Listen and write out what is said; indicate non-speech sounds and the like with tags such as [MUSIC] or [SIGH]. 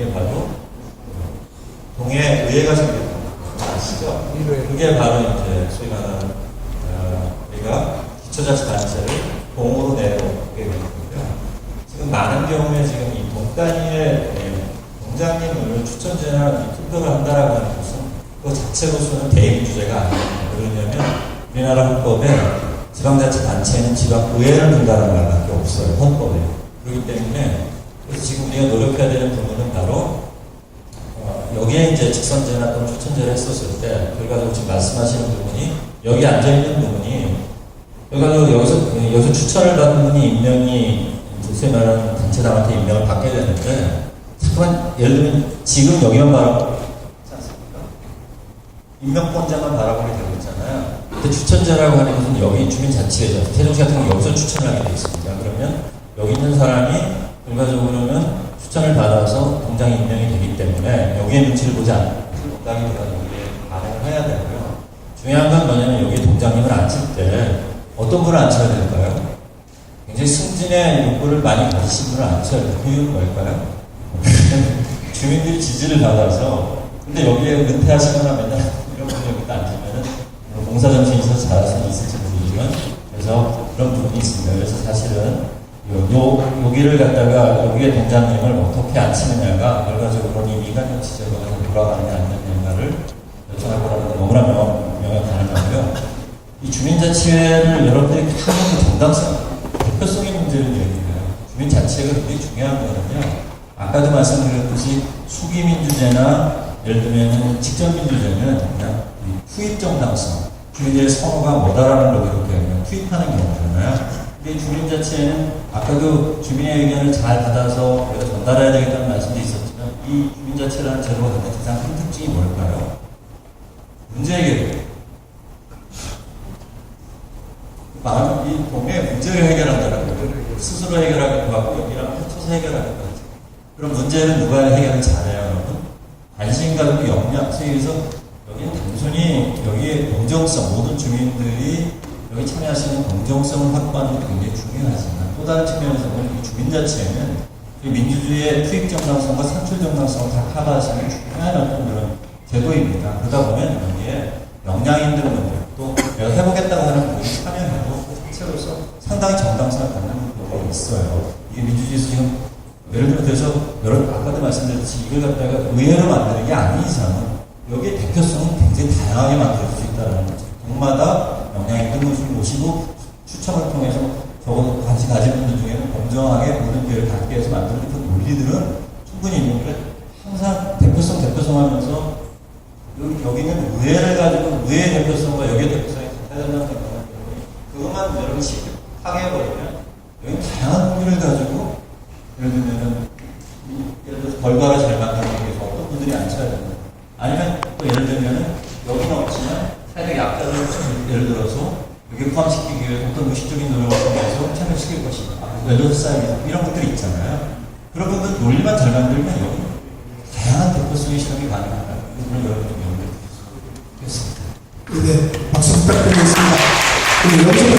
이게 바로 동해 의회가 생겼다. 아시죠? 그게 바로 이제 소위 말하는 어, 우리가 기초자치단체를 공으로 내놓게 된 거고요. 지금 많은 경우에 지금 이 동단위의 예, 동장님을 추천제나 이 투표를 한다라고 하는 것은 그 자체로서는 대의민주제가 아닙니다. 왜냐하면 우리나라 헌법에 지방자치단체는 지방의회를 둔다는 말밖에 없어요. 헌법에. 그렇기 때문에 그래서 지금 우리가 노력해야 되는 부분은 바로 어, 여기에 이제 직선제나 또는 추천제를 했었을 때 결과적으로 지금 말씀하시는 부분이 여기 앉아 있는 부분이 결과적으로 여기서 여기서 추천을 받은 분이 임명이 소위 말하는 단체장한테 임명을 받게 되는데 잠깐만 예를 들면 지금 여기만 바라보고 있지 않습니까? 임명권자만 바라보게 되고 있잖아요. 근데 추천자라고 하는 것은 여기 주민자치회죠. 태종시 같은 경우 여기서 추천을 하게 되어 있습니다. 그러면 여기 있는 사람이 결과적으로는 추천을 받아서 동장 임명이 되기 때문에 여기에 눈치를 보지 않고 들어가는 여기에 반응을 해야 되고요. 중요한 건 뭐냐면 여기 동장님을 앉힐 때 어떤 분을 앉혀야 될까요? 굉장히 승진의 욕구를 많이 가지신 분을 앉혀야 돼요. 그 이유는 뭘까요? [LAUGHS] 주민들이 지지를 받아서 근데 여기에 은퇴하시거나 맨날 이런 분이 여기다 앉으면은 물론 봉사 정신이 있어서 잘할 수는 있을지 모르지만 그래서 그런 부분이 있습니다. 그래서 사실은 요, 요, 여기를 갖다가 여기에 동장님을 어떻게 앉히느냐가 결과적으로 이 민간정 치제도가 돌아가느냐 안 되느냐를 결정할 거라는 너무나 명, 명확한 거고요. 이 주민자치회를 여러분들이 하는 정당성, 대표성의 문제를 얘기해요. 주민자치회가 굉장히 중요한 거는요. 아까도 말씀드렸듯이 수기민주제나 예를 들면 직전민주제는 그냥 이 후입 정당성, 주민들의 선호가 뭐다라는 걸 이렇게 투입하는 경우잖아요. 근데 주민자치회는 아까도 주민의 의견을 잘 받아서 우리가 전달해야 되겠다는 말씀도 있었지만 이 주민자치라는 제도가 갖는 가장 큰 특징이 뭘까요? 문제 해결. 마음, 이 동네 문제를 해결한다는 거예요. 스스로 해결하기도 하고 여기랑 합쳐서 해결하기도 하죠. 그럼 문제는 누가 해결을 잘해요, 여러분? 관심과 그 역량, 소위에서 여기는 단순히 여기에 공정성, 모든 주민들이 여기 참여하시는 공정성을 확보하는 게 굉장히 중요하지만 또 다른 측면에서는 이 주민자치에는 이 민주주의의 투입 정당성과 산출 정당성을 다 커버하시는 중요한 어떤 그런 제도입니다. 그러다 보면 여기에 있는 분들 또 내가 해보겠다고 하는 분들이 참여하고 그 자체로서 상당히 정당성을 갖는 부분이 있어요. 이게 민주주의에서 지금 예를 들어 그래서 여러분 아까도 말씀드렸듯이 이걸 갖다가 의회로 만드는 게 아닌 이상은 여기에 대표성은 굉장히 다양하게 만들 수 있다는 거죠. 동마다 영향 있는 분을 모시고 추첨을 통해서 적어도 같이 가진 분들 중에는 공정하게 모든 기회를 갖게 해서 만드는 그 논리들은 충분히 있는데 항상 대표성 대표성 하면서 여기, 여기는 의회를 가지고 의회 대표성과 여기 대표성이 같아야 된다는 생각을 그것만 여러분 쉽게 파괴해버리면 여기 다양한 논리를 가지고 예를 들면은 이- 예를 들어서 결과를 잘 만드는 위해서 어떤 분들이 앉혀야 된다. 아니면 또 예를 들면은 여기는 없지만 사회적 약자를 예를 들어서 여기 포함시키기 위해 어떤 의식적인 노력을 통해서 참여시킬 것이다. 웰더 사이드 이런 것들이 있잖아요. 그런 분들 논리만 잘 만들면 여기 다양한 대표성의 실험이 가능하다. 이걸 여러분 좀 염두에 두겠습니다. 네, 박수 부탁드리겠습니다. 우리 영수